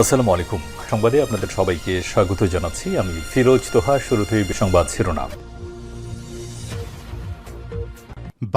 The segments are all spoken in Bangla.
আসসালামু আলাইকুম সংবাদে আপনাদের সবাইকে স্বাগত জানাচ্ছি। আমি ফিরোজ তোহা, শুরুতেই সংবাদ শিরোনাম।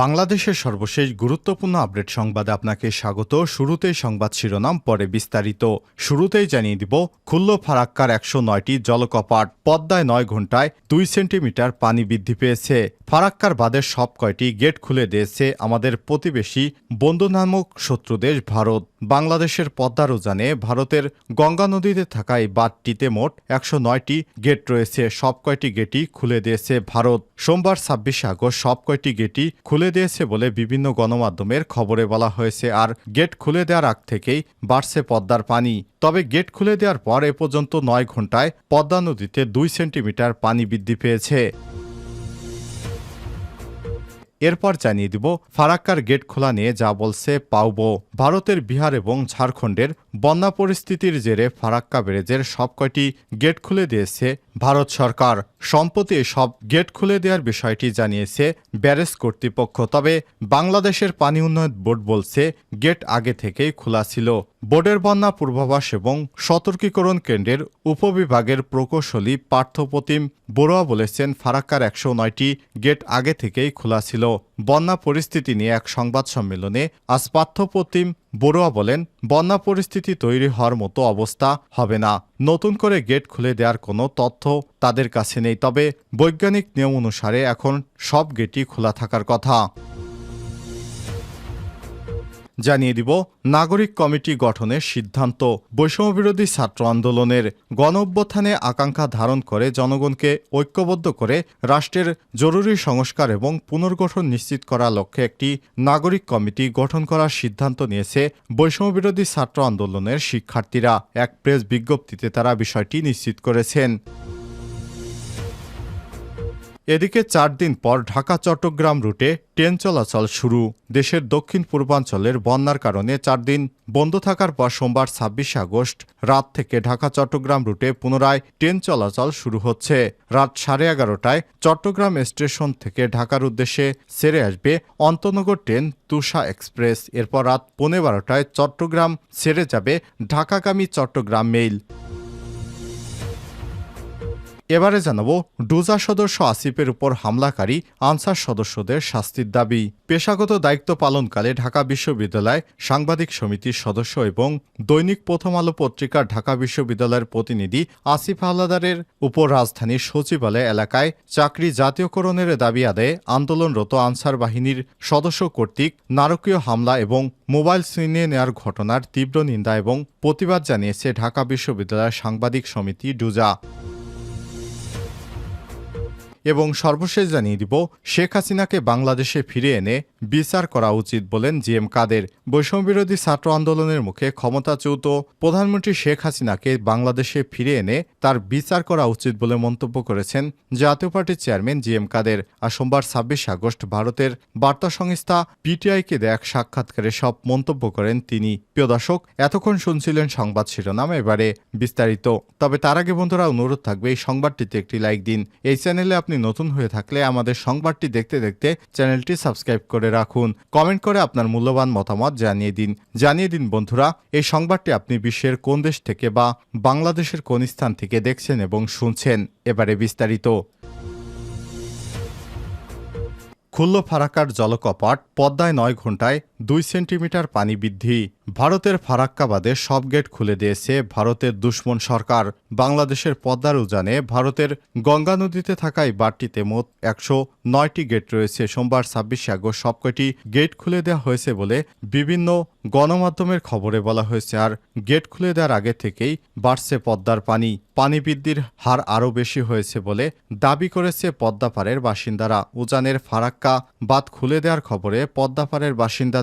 বাংলাদেশের সর্বশেষ গুরুত্বপূর্ণ আপডেট সংবাদে আপনাকে স্বাগত। শুরুতেই সংবাদ শিরোনাম, পরে বিস্তারিত। শুরুতেই জানিয়ে দিব, খুল্ল ফারাক্কার একশো নয়টি জলকপাট, পদ্মায় নয় ঘন্টায় দুই সেন্টিমিটার পানি বৃদ্ধি পেয়েছে। ফারাক্কার বাদের সব কয়টি গেট খুলে দিয়েছে আমাদের প্রতিবেশী বন্ধু নামক শত্রু দেশ ভারত। বাংলাদেশের পদ্মার উজানে ভারতের গঙ্গা নদীতে থাকা এই বাঁধটিতে মোট একশো নয়টি গেট রয়েছে। সব কয়টি গেটই খুলে দিয়েছে ভারত। সোমবার ছাব্বিশে আগস্ট সব কয়টি গেটই খুলে দিয়েছে বলে বিভিন্ন গণমাধ্যমের খবরে বলা হয়েছে আর গেট খুলে দেওয়ার আগ থেকেই বাড়ছে পদ্মার পানি। তবে গেট খুলে দেওয়ার পর এ পর্যন্ত নয় ঘন্টায় পদ্মা নদীতে দুই সেন্টিমিটার পানি বৃদ্ধি পেয়েছে। এরপর জানিয়ে দিব ফারাক্কার গেট খোলা নিয়ে যা বলছে পাউবো ভারতের বিহার এবং ঝাড়খণ্ডের বন্যা পরিস্থিতির জেরে ফারাক্কা ব্যারেজের সব কয়টি গেট খুলে দিয়েছে ভারত সরকার। সম্প্রতি সব গেট খুলে দেওয়ার বিষয়টি জানিয়েছে ব্যারেজ কর্তৃপক্ষ। তবে বাংলাদেশের পানি উন্নয়ন বোর্ড বলছে, গেট আগে থেকেই খোলা ছিল। বোর্ডের বন্যা পূর্বাভাস এবং সতর্কীকরণ কেন্দ্রের উপবিভাগের প্রকৌশলী পার্থপ্রতিম বড়ুয়া বলেছেন, ফারাক্কার একশো নয়টি গেট আগে থেকেই খোলা ছিল। বন্যা পরিস্থিতি নিয়ে এক সংবাদ সম্মেলনে আজ পার্থপ্রতিম বড়ুয়া বলেন, বন্যা পরিস্থিতি তৈরি হওয়ার মতো অবস্থা হবে না। নতুন করে গেট খুলে দেওয়ার কোনো তথ্য তাদের কাছে নেই। তবে বৈজ্ঞানিক নিয়ম অনুসারে এখন সব গেটই খোলা থাকার কথা। জানিয়ে দিব, নাগরিক কমিটি গঠনের সিদ্ধান্ত। বৈষম্যবিরোধী ছাত্র আন্দোলনের গণ অভ্যুত্থানে আকাঙ্ক্ষা ধারণ করে জনগণকে ঐক্যবদ্ধ করে রাষ্ট্রের জরুরি সংস্কার এবং পুনর্গঠন নিশ্চিত করার লক্ষ্যে একটি নাগরিক কমিটি গঠন করার সিদ্ধান্ত নিয়েছে বৈষম্যবিরোধী ছাত্র আন্দোলনের শিক্ষার্থীরা। এক প্রেস বিজ্ঞপ্তিতে তারা বিষয়টি নিশ্চিত করেছেন। এদিকে চার দিন পর ঢাকা চট্টগ্রাম রুটে ট্রেন চলাচল শুরু। দেশের দক্ষিণ পূর্বাঞ্চলের বন্যার কারণে চার দিন বন্ধ থাকার পর সোমবার ছাব্বিশে আগস্ট রাত থেকে ঢাকা চট্টগ্রাম রুটে পুনরায় ট্রেন চলাচল শুরু হচ্ছে। রাত সাড়ে এগারোটায় চট্টগ্রাম স্টেশন থেকে ঢাকার উদ্দেশ্যে সেরে আসবে অন্তনগর ট্রেন তুষা এক্সপ্রেস। এরপর রাত পৌনে বারোটায় চট্টগ্রাম সেরে যাবে ঢাকাগামী চট্টগ্রাম মেইল। এবারে জানাব, ডুজা সদস্য আসিফের উপর হামলাকারী আনসার সদস্যদের শাস্তির দাবি। পেশাগত দায়িত্ব পালনকালে ঢাকা বিশ্ববিদ্যালয় সাংবাদিক সমিতির সদস্য এবং দৈনিক প্রথম আলো পত্রিকার ঢাকা বিশ্ববিদ্যালয়ের প্রতিনিধি আসিফ হাওলাদারের উপর রাজধানীর সচিবালয় এলাকায় চাকরি জাতীয়করণের দাবি আদায়ে আন্দোলনরত আনসার বাহিনীর সদস্য কর্তৃক নারকীয় হামলা এবং মোবাইল ছিনিয়ে নেওয়ার ঘটনার তীব্র নিন্দা এবং প্রতিবাদ জানিয়েছে ঢাকা বিশ্ববিদ্যালয়ের সাংবাদিক সমিতি ডুজা। এবং সর্বশেষ জানিয়ে দিব, শেখ হাসিনাকে বাংলাদেশে ফিরে এনে বিচার করা উচিত বলেন জি এম কাদের। বৈষম্যবিরোধী ছাত্র আন্দোলনের মুখে ক্ষমতাচ্যুত প্রধানমন্ত্রী শেখ হাসিনাকে বাংলাদেশে ফিরে এনে তার বিচার করা উচিত বলে মন্তব্য করেছেন জাতীয় পার্টির চেয়ারম্যান জি এম কাদের। আর সোমবার ছাব্বিশ আগস্ট ভারতের বার্তা সংস্থা পিটিআইকে দেয়া এক সাক্ষাৎকারে সব মন্তব্য করেন তিনি। প্রিয় দর্শক, এতক্ষণ শুনছিলেন সংবাদ শিরোনাম, এবারে বিস্তারিত। তবে তার আগে বন্ধুরা, অনুরোধ থাকবে এই সংবাদটিতে একটি লাইক দিন। এই চ্যানেলে আপনি নতুন হয়ে থাকলে আমাদের সংবাদটি দেখতে দেখতে চ্যানেলটি সাবস্ক্রাইব করে রাখুন। কমেন্ট করে আপনার মূল্যবান মতামত জানিয়ে দিন। জানিয়ে দিন, বন্ধুরা, এই সংবাদটি আপনি বিশ্বের কোন দেশ থেকে বা বাংলাদেশের কোন স্থান থেকে দেখছেন এবং শুনছেন। এবারে বিস্তারিত। খুল্ল ফারাকার জলকপাট পদ্মায় নয় ঘন্টায় দুই সেন্টিমিটার পানি বৃদ্ধি। ভারতের ফারাক্কাবাদে সব গেট খুলে দিয়েছে ভারতের দুশ্মন সরকার। বাংলাদেশের পদ্মার উজানে ভারতের গঙ্গা নদীতে থাকা এই মোট একশো নয়টি গেট রয়েছে। সোমবার ছাব্বিশে আগস্ট সবকটি গেট খুলে দেওয়া হয়েছে বলে বিভিন্ন গণমাধ্যমের খবরে বলা হয়েছে। আর গেট খুলে দেওয়ার আগে থেকেই বাড়ছে পদ্মার পানি। পানি বৃদ্ধির হার আরও বেশি হয়েছে বলে দাবি করেছে পদ্মাপাড়ের বাসিন্দারা। উজানের ফারাক্কা বাঁধ খুলে দেওয়ার খবরে পদ্মাপাড়ের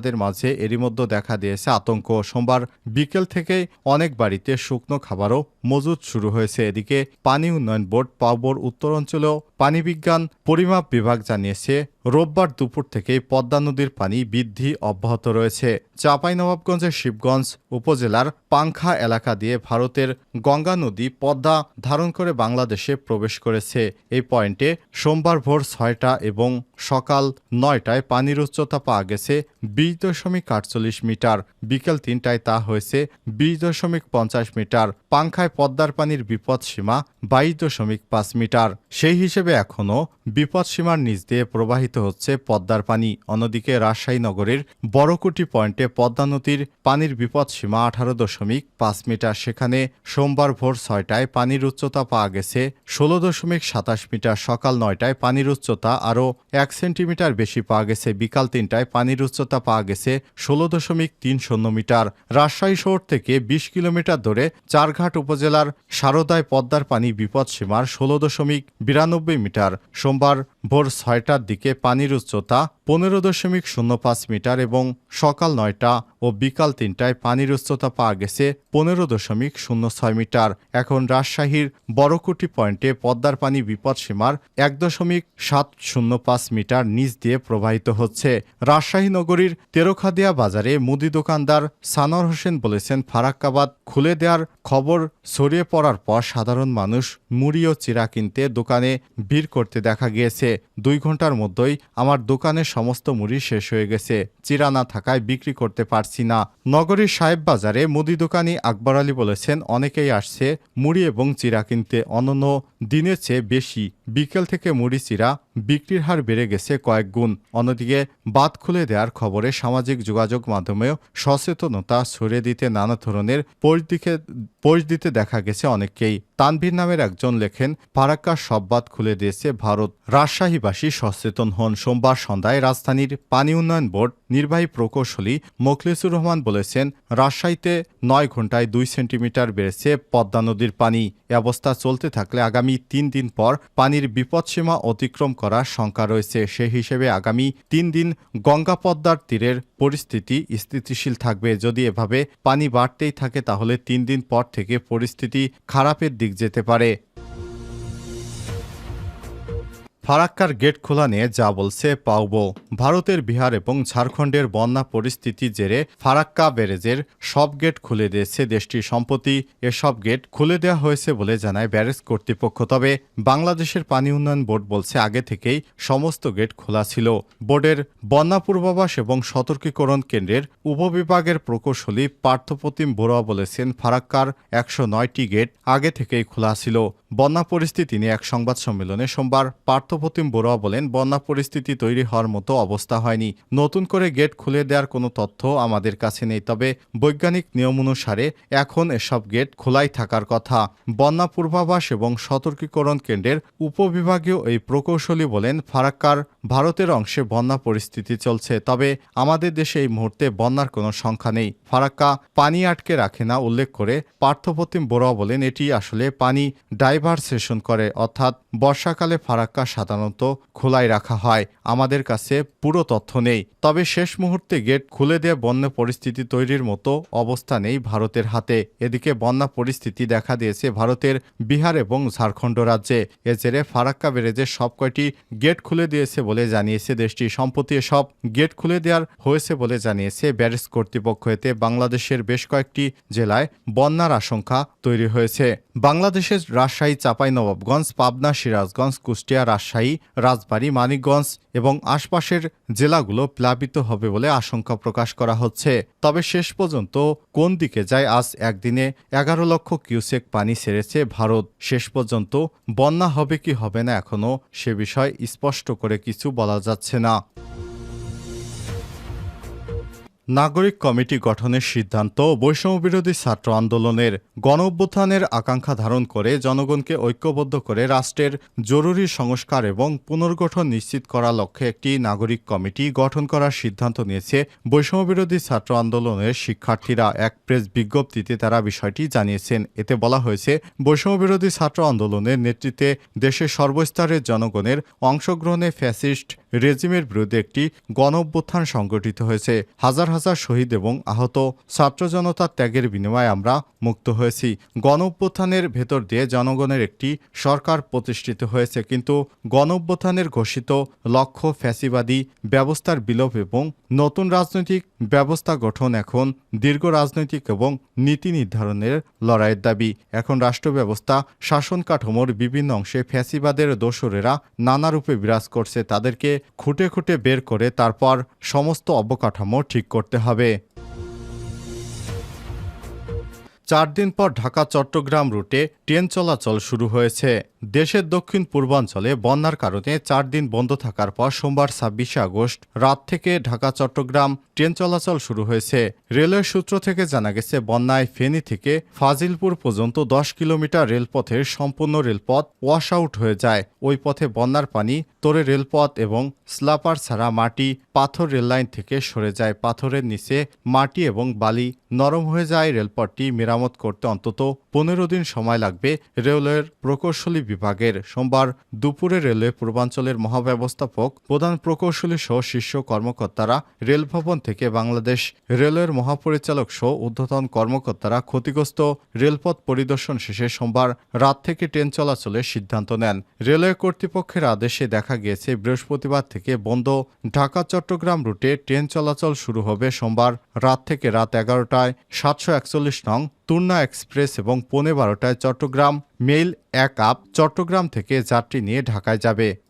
বাসিন্দাদের মাঝে এরই মধ্যে দেখা দিয়েছে আতঙ্ক। সোমবার বিকেল থেকেই অনেক বাড়িতে শুকনো খাবারও মজুদ শুরু হয়েছে। এদিকে পানি উন্নয়ন বোর্ড পাবর উত্তর অঞ্চলেও পানি বিজ্ঞান পরিমাপ বিভাগ জানিয়েছে, রোববার দুপুর থেকেই পদ্মা নদীর পানি বৃদ্ধি অব্যাহত রয়েছে। চাঁপাইনবাবগঞ্জের শিবগঞ্জ উপজেলার পাংখা এলাকা দিয়ে ভারতের গঙ্গা নদী পদ্মা ধারণ করে বাংলাদেশে প্রবেশ করেছে। এই পয়েন্টে সোমবার ভোর ছয়টা এবং সকাল নয়টায় পানির উচ্চতা পাওয়া গেছে বিশ বিশ দশমিক আটচল্লিশ মিটার। বিকেল তিনটায় তা হয়েছে বিশ দশমিক পঞ্চাশ মিটার। পাংখায় পদ্মার পানির বিপদসীমা বাইশ দশমিক পাঁচ মিটার। সেই হিসেবে এখনও বিপদসীমার নিচ দিয়ে প্রবাহিত হচ্ছে পদ্মার পানি। অন্যদিকে রাজশাহী নগরের বড়কুটি পয়েন্টে পদ্মা নদীর পানির বিপদসীমা আঠারো দশমিক পাঁচ মিটার। সেখানে সোমবার ভোর ছয়টায় পানির উচ্চতা পাওয়া গেছে ষোলো দশমিক সাতাশ মিটার। সকাল নয়টায় পানির উচ্চতা আরও এক সেন্টিমিটার বেশি পাওয়া গেছে। বিকাল তিনটায় পানির উচ্চতা পাওয়া গেছে ষোলো দশমিক তিন শূন্য মিটার। রাজশাহী শহর থেকে বিশ কিলোমিটার ধরে চারঘাট উপজেলার সারদায় পদ্মার পানি বিপদসীমার ষোলো দশমিক বিরানব্বই মিটার। সোমবার ভোর ছয়টার দিকে পানির উচ্চতা পনেরো দশমিক শূন্য পাঁচ মিটার এবং সকাল নয়টা ও বিকাল তিনটায় পানির উচ্চতা পাওয়া গেছে পনেরো দশমিক শূন্য ছয় মিটার। এখন রাজশাহীর বড়কুটি পয়েন্টে পদ্মার পানি বিপদসীমার এক দশমিক সাত শূন্য পাঁচ মিটার নিচ দিয়ে প্রবাহিত হচ্ছে। রাজশাহী নগরীর তেরোখাদিয়া বাজারে মুদি দোকানদার সানোয়ার হোসেন বলেছেন, ফারাক্কাবাদ খুলে দেওয়ার খবর ছড়িয়ে পড়ার পর সাধারণ মানুষ মুড়ি ও চিরা কিনতে দোকানে ভিড় করতে দেখা গিয়েছে। দুই ঘণ্টার মধ্যেই আমার দোকানে সমস্ত মুড়ি শেষ হয়ে গেছে। চিরা না থাকায় বিক্রি করতে পারছি না নগরীর সাহেব বাজারে মুদি দোকানি আকবর আলী বলেছেন, অনেকেই আসছে, মুড়ি এবং চিরা কিনতে অনন্য দিনের চেয়ে বেশি। বিকেল থেকে মুড়ি চিরা বিক্রির হার বেড়ে গেছে কয়েক গুণ। অন্যদিকে বাদ খুলে দেওয়ার খবরে সামাজিক যোগাযোগ মাধ্যমেও সচেতনতা ছড়িয়ে দিতে নানা ধরনের পোস্ট পোস্ট দিতে দেখা গেছে অনেককেই। তানভীর নামের একজন লেখেন ফারাক্কার সব বাদ খুলে দিয়েছে ভারত। রাজশাহীবাসী সচেতন হন। সোমবার সন্ধ্যায় রাজধানীর পানি উন্নয়ন বোর্ড নির্বাহী প্রকৌশলী মোখলেসুর রহমান বলেছেন, রাজশাহীতে নয় ঘন্টায় দুই সেন্টিমিটার বেড়েছে পদ্মা নদীর পানি। এ অবস্থা চলতে থাকলে আগামী তিন দিন পর পানির বিপদসীমা অতিক্রম করার শঙ্কা রয়েছে। সে হিসেবে আগামী তিন দিন গঙ্গা পদ্মার তীরের পরিস্থিতি স্থিতিশীল থাকবে। যদি এভাবে পানি বাড়তেই থাকে, তাহলে তিন দিন পর থেকে পরিস্থিতি খারাপের দিক যেতে পারে। ফারাক্কার গেট খোলা নিয়ে যা বলছে পাওবো। ভারতের বিহার এবং ঝাড়খণ্ডের বন্যা পরিস্থিতি জেরে ফারাক্কা ব্যারেজের সব গেট খুলে দিয়েছে দেশটির সম্প্রতি এসব গেট খুলে দেওয়া হয়েছে বলে জানায় ব্যারেজ কর্তৃপক্ষ। তবে বাংলাদেশের পানি উন্নয়ন বোর্ড বলছে আগে থেকেই সমস্ত গেট খোলা ছিল। বোর্ডের বন্যা পূর্বাভাস এবং সতর্কীকরণ কেন্দ্রের উপবিভাগের প্রকৌশলী পার্থপ্রতিম বড়ুয়া বলেছেন, ফারাক্কার একশো নয়টি গেট আগে থেকেই খোলা ছিল। বন্যা পরিস্থিতি নিয়ে এক সংবাদ সম্মেলনে সোমবার পার্থপ্রতিম বড়ুয়া বলেন, বন্যা পরিস্থিতি তৈরি হওয়ার মতো অবস্থা হয়নি। নতুন করে গেট খুলে দেওয়ার কোনো তথ্য আমাদের কাছে নেই। তবে বৈজ্ঞানিক নিয়ম অনুসারে এখন এসব গেট খোলাই থাকার কথা। বন্যা পূর্বাভাস এবং সতর্কীকরণ কেন্দ্রের উপবিভাগীয় এই প্রকৌশলী বলেন, ফারাক্কার ভারতের অংশে বন্যা পরিস্থিতি চলছে। তবে আমাদের দেশে এই মুহূর্তে বন্যার কোনো সংখ্যা নেই। ফারাক্কা পানি আটকে রাখে না উল্লেখ করে পার্থপ্রতিম বড়ুয়া বলেন, এটি আসলে পানি ডাইভারসেশন করে। অর্থাৎ বর্ষাকালে ফারাক্কা সাধারণত খোলাই রাখা হয়। আমাদের কাছে পুরো তথ্য নেই। তবে শেষ মুহূর্তে গেট খুলে দিয়ে বন্যা পরিস্থিতি তৈরির মতো অবস্থা নেই ভারতের হাতে। এদিকে বন্যা পরিস্থিতি দেখা দিয়েছে ভারতের বিহার এবং ঝাড়খণ্ড রাজ্যে। এ জেরে ফারাক্কা ব্যারেজের সব কয়টি গেট খুলে দিয়েছে বলে জানিয়েছে দেশটি সম্প্রতি সব গেট খুলে দেওয়ার হয়েছে বলে জানিয়েছে ব্যারেজ কর্তৃপক্ষ। এতে বাংলাদেশের বেশ কয়েকটি জেলায় বন্যার আশঙ্কা তৈরি হয়েছে। বাংলাদেশের রাজশাহী, চাঁপাইনবাবগঞ্জ, পাবনা, সিরাজগঞ্জ, কুষ্টিয়া, রাজশাহী রাজবাড়ী, মানিকগঞ্জ এবং আশপাশের জেলাগুলো প্লাবিত হবে বলে আশঙ্কা প্রকাশ করা হচ্ছে। তবে শেষ পর্যন্ত কোন দিকে যায় আজ একদিনে এগারো লক্ষ কিউসেক পানি সেরেছে ভারত। শেষ পর্যন্ত বন্যা হবে কি হবে না এখনও সে বিষয় স্পষ্ট করে কিছু বলা যাচ্ছে না। নাগরিক কমিটি গঠনের সিদ্ধান্ত বৈষম্যবিরোধী ছাত্র আন্দোলনের গণঅভ্যুত্থানের আকাঙ্ক্ষা ধারণ করে জনগণকে ঐক্যবদ্ধ করে রাষ্ট্রের জরুরি সংস্কার এবং পুনর্গঠন নিশ্চিত করার লক্ষ্যে একটি নাগরিক কমিটি গঠন করার সিদ্ধান্ত নিয়েছে বৈষম্যবিরোধী ছাত্র আন্দোলনের শিক্ষার্থীরা। এক প্রেস বিজ্ঞপ্তিতে তারা বিষয়টি জানিয়েছেন। এতে বলা হয়েছে, বৈষম্যবিরোধী ছাত্র আন্দোলনের নেতৃত্বে দেশের সর্বস্তরের জনগণের অংশগ্রহণে ফ্যাসিস্ট রেজিমের বিরুদ্ধে একটি গণঅভ্যুত্থান সংগঠিত হয়েছে। হাজার হাজার শহীদ এবং আহত ছাত্র জনতার ত্যাগের বিনিময়ে আমরা মুক্ত হয়েছি। গণ অভ্যুত্থানের ভেতর দিয়ে জনগণের একটি সরকার প্রতিষ্ঠিত হয়েছে, কিন্তু গণ অভ্যুত্থানের ঘোষিত লক্ষ্য ফ্যাসিবাদী ব্যবস্থার বিলোপ এবং নতুন রাজনৈতিক ব্যবস্থা গঠন এখন দীর্ঘ রাজনৈতিক এবং নীতি নির্ধারণের লড়াইয়ের দাবি। এখন রাষ্ট্র ব্যবস্থা, শাসন কাঠামোর বিভিন্ন অংশে ফ্যাসিবাদের দোসরেরা নানা রূপে বিরাজ করছে, তাদেরকে খুঁটে খুঁটে বের করে তারপর সমস্ত অবকাঠামো ঠিক করতে হবে। চার দিন পর ঢাকা চট্টগ্রাম রুটে ট্রেন চলাচল শুরু হয়েছে। দেশের দক্ষিণ পূর্বাঞ্চলে বন্যার কারণে চার দিন বন্ধ থাকার পর সোমবার ছাব্বিশে আগস্ট রাত থেকে ঢাকা চট্টগ্রাম ট্রেন চলাচল শুরু হয়েছে। রেলওয়ে সূত্র থেকে জানা গেছে, বন্যায় ফেনী থেকে ফাজিলপুর পর্যন্ত দশ কিলোমিটার রেলপথের সম্পূর্ণ রেলপথ ওয়াশ আউট হয়ে যায়। ওই পথে বন্যার পানি, তোরে রেলপথ এবং স্লাপার ছাড়া মাটি পাথর রেললাইন থেকে সরে যায়। পাথরের নিচে মাটি এবং বালি নরম হয়ে যায়। রেলপথটি মেরামত করতে অন্তত পনেরো দিন সময় লাগবে। রেলওয়ের প্রকৌশলী বিভাগের সোমবার দুপুরে রেলওয়ে পূর্বাঞ্চলের মহাব্যবস্থাপক, প্রধান প্রকৌশলী সহ শীর্ষ কর্মকর্তারা রেলভবন থেকে বাংলাদেশ রেলওয়ের মহাপরিচালক সহ ঊর্ধ্বতন কর্মকর্তারা ক্ষতিগ্রস্ত রেলপথ পরিদর্শন শেষে সোমবার রাত থেকে ট্রেন চলাচলের সিদ্ধান্ত নেন। রেলওয়ে কর্তৃপক্ষের আদেশে দেখা গিয়েছে, বৃহস্পতিবার থেকে বন্ধ ঢাকা চট্টগ্রাম রুটে ট্রেন চলাচল শুরু হবে সোমবার রাত থেকে রাত এগারোটায় সাতশো একচল্লিশ নং তুর্না এক্সপ্রেস এবং পৌনে বারোটায় চট্টগ্রাম। মেইল এক আপ চট্টগ্রাম থেকে যাত্রী নিয়ে ঢাকায় যাবে।